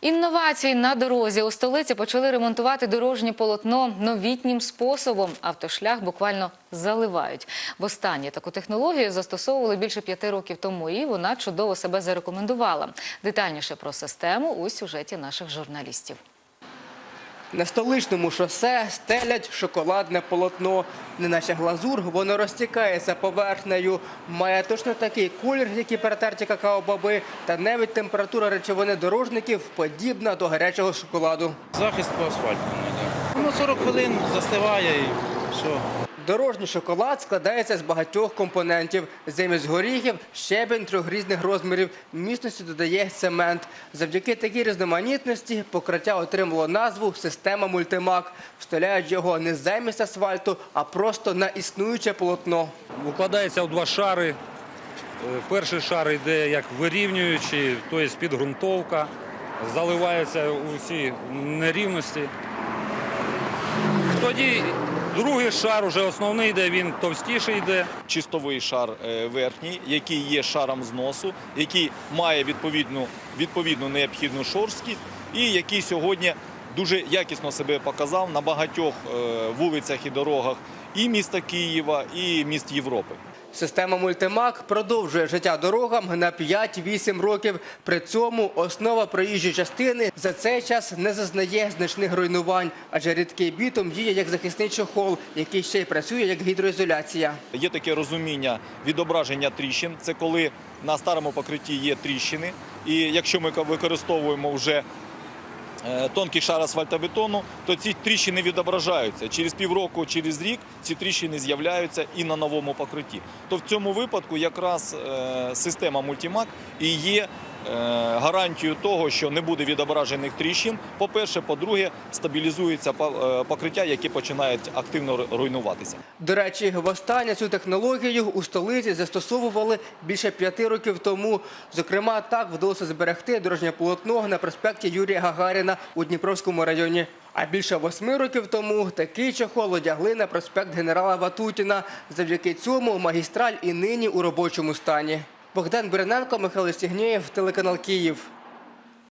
Інновації на дорозі у столиці почали ремонтувати дорожнє полотно новітнім способом. Автошлях буквально заливають. Востаннє таку технологію застосовували більше п'яти років тому, і вона чудово себе зарекомендувала. Детальніше про систему у сюжеті наших журналістів. На столичному шосе стелять шоколадне полотно. Неначе глазур, воно розтікається поверхнею. Має точно такий колір, як і перетерті какао-баби, та навіть температура речовини дорожників подібна до гарячого шоколаду. Захист по асфальту. Ну, 40 хвилин застиває і все. Дорожній шоколад складається з багатьох компонентів. Замість горіхів щебень трьох різних розмірів. Міцності додає цемент. Завдяки такій різноманітності покриття отримало назву система мультимак. Вставляють його не замість асфальту, а просто на існуюче полотно. Укладається в два шари. Е, Перший шар йде як вирівнюючий, тобто підґрунтовка. Заливаються усі нерівності. Тоді другий шар, уже основний йде, він товстіший йде. чистовий шар е, верхній, який є шаром зносу, який має відповідну, відповідну необхідну шорсткість і який сьогодні дуже якісно себе показав на багатьох е, вулицях і дорогах і міста Києва, і міст Європи. Система мультимак продовжує життя дорогам на 5-8 років. При цьому основа проїжджої частини за цей час не зазнає значних руйнувань, адже рідкий бітум діє як захисний чохол, який ще й працює як гідроізоляція. Є таке розуміння відображення тріщин. Це коли на старому покритті є тріщини, і якщо ми використовуємо вже тонкий шар асфальтобетону, то ці тріщини відображаються. Через півроку, через рік ці тріщини з'являються і на новому покритті. То в цьому випадку якраз е, система мультимак і є е, гарантією того, що не буде відображених тріщин. По-перше, по-друге, стабілізується по- е, покриття, які починають активно руйнуватися. До речі, востаннє цю технологію у столиці застосовували більше п'яти років тому. Зокрема, так вдалося зберегти дорожнє полотно на проспекті Юрія Гагаріна у Дніпровському районі. А більше восьми років тому такий чохол одягли на проспект генерала Ватутіна. Завдяки цьому магістраль і нині у робочому стані. Богдан Берененко, Михайло Стігнєєв, телеканал Київ.